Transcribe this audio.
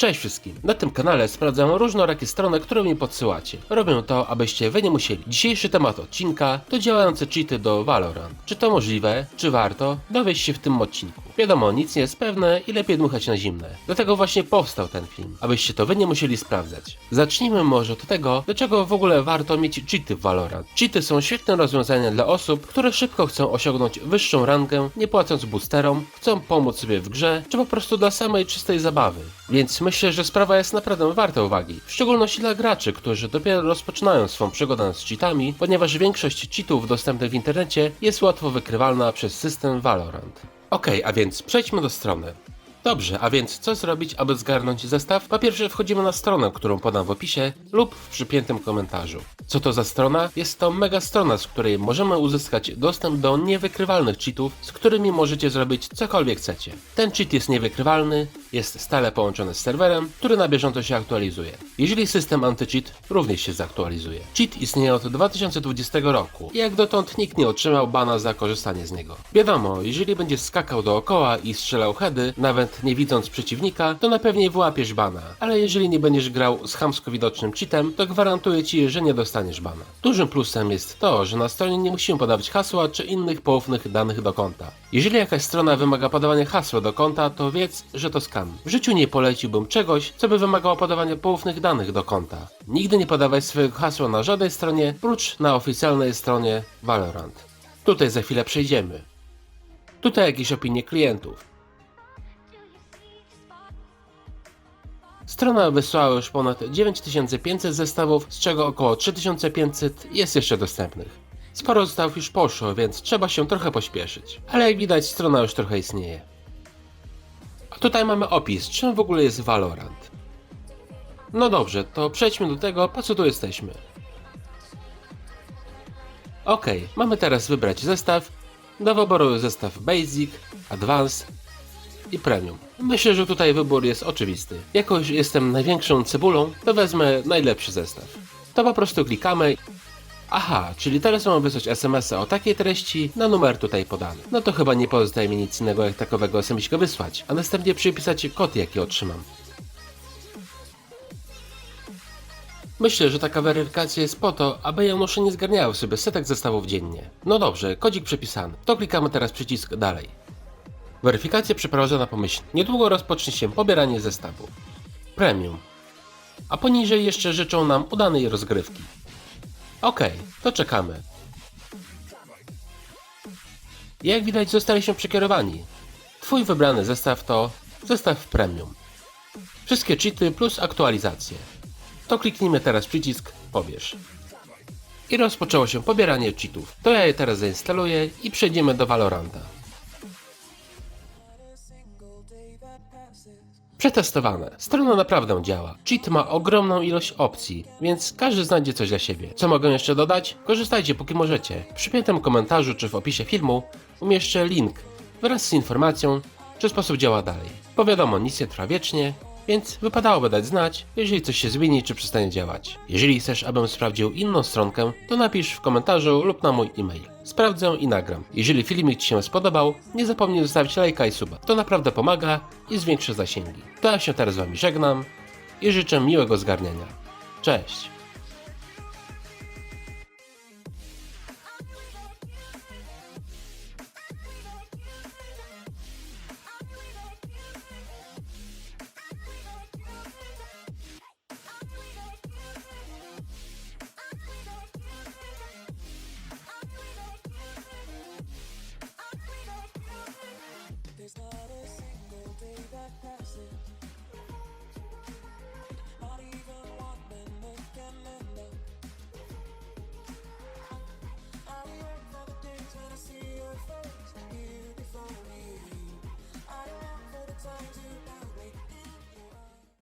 Cześć wszystkim! Na tym kanale sprawdzam różnorakie strony, które mi podsyłacie. Robię to, abyście wy nie musieli. Dzisiejszy temat odcinka to działające cheaty do Valorant. Czy to możliwe? Czy warto? Dowiesz się w tym odcinku. Wiadomo, nic nie jest pewne i lepiej dmuchać na zimne. Dlatego właśnie powstał ten film, abyście to wy nie musieli sprawdzać. Zacznijmy może od tego, dlaczego w ogóle warto mieć cheaty w Valorant. Cheaty są świetnym rozwiązaniem dla osób, które szybko chcą osiągnąć wyższą rangę, nie płacąc boosterom, chcą pomóc sobie w grze, czy po prostu dla samej czystej zabawy. Więc myślę, że sprawa jest naprawdę warta uwagi. W szczególności dla graczy, którzy dopiero rozpoczynają swą przygodę z cheatami, ponieważ większość cheatów dostępnych w internecie jest łatwo wykrywalna przez system Valorant. Okej, a więc przejdźmy do strony. Dobrze, a więc co zrobić, aby zgarnąć zestaw? Po pierwsze wchodzimy na stronę, którą podam w opisie lub w przypiętym komentarzu. Co to za strona? Jest to mega strona, z której możemy uzyskać dostęp do niewykrywalnych cheatów, z którymi możecie zrobić cokolwiek chcecie. Ten cheat jest niewykrywalny, jest stale połączony z serwerem, który na bieżąco się aktualizuje. Jeżeli system anti-cheat również się zaktualizuje. Cheat istnieje od 2020 roku i jak dotąd nikt nie otrzymał bana za korzystanie z niego. Wiadomo, jeżeli będziesz skakał dookoła i strzelał heady, nawet nie widząc przeciwnika, to na pewnie wyłapiesz bana. Ale jeżeli nie będziesz grał z chamsko widocznym cheatem, to gwarantuję ci, że nie dostaniesz bana. Dużym plusem jest to, że na stronie nie musimy podawać hasła czy innych poufnych danych do konta. Jeżeli jakaś strona wymaga podawania hasła do konta, to wiedz, że to W życiu nie poleciłbym czegoś, co by wymagało podawania poufnych danych do konta. Nigdy nie podawaj swojego hasła na żadnej stronie, prócz na oficjalnej stronie Valorant. Tutaj za chwilę przejdziemy. Tutaj jakieś opinie klientów. Strona wysłała już ponad 9500 zestawów, z czego około 3500 jest jeszcze dostępnych. Sporo zestawów już poszło, więc trzeba się trochę pośpieszyć. Ale jak widać, strona już trochę istnieje. Tutaj mamy opis, czym w ogóle jest Valorant. No dobrze, to przejdźmy do tego, po co tu jesteśmy. Ok, mamy teraz wybrać zestaw. Do wyboru zestaw Basic, Advanced i Premium. Myślę, że tutaj wybór jest oczywisty. Jako jestem największą cebulą, to wezmę najlepszy zestaw. To po prostu klikamy. Aha, czyli teraz mam wysłać SMS-a o takiej treści na numer tutaj podany. No to chyba nie pozostaje mi nic innego jak takowego SMS-a wysłać, a następnie przypisać kod jaki otrzymam. Myślę, że taka weryfikacja jest po to, aby Janusze nie zgarniały sobie setek zestawów dziennie. No dobrze, kodzik przepisany. To klikamy teraz przycisk dalej. Weryfikacja przeprowadzona pomyślnie. Niedługo rozpocznie się pobieranie zestawu. Premium. A poniżej jeszcze życzą nam udanej rozgrywki. Okej, to czekamy. Jak widać zostaliśmy przekierowani. Twój wybrany zestaw to zestaw premium. Wszystkie cheaty plus aktualizacje. To kliknijmy teraz przycisk pobierz. I rozpoczęło się pobieranie cheatów. To ja je teraz zainstaluję i przejdziemy do Valoranta. Przetestowane. Strona naprawdę działa. Cheat ma ogromną ilość opcji, więc każdy znajdzie coś dla siebie. Co mogę jeszcze dodać? Korzystajcie póki możecie. W przypiętym komentarzu czy w opisie filmu umieszczę link wraz z informacją, czy sposób działa dalej. Bo wiadomo, nic nie trwa wiecznie, więc wypadałoby dać znać, jeżeli coś się zmieni czy przestanie działać. Jeżeli chcesz, abym sprawdził inną stronkę, to napisz w komentarzu lub na mój e-mail. Sprawdzę i nagram. Jeżeli filmik Ci się spodobał, nie zapomnij zostawić lajka i suba. To naprawdę pomaga i zwiększa zasięgi. To ja się teraz z Wami żegnam i życzę miłego zgarniania. Cześć!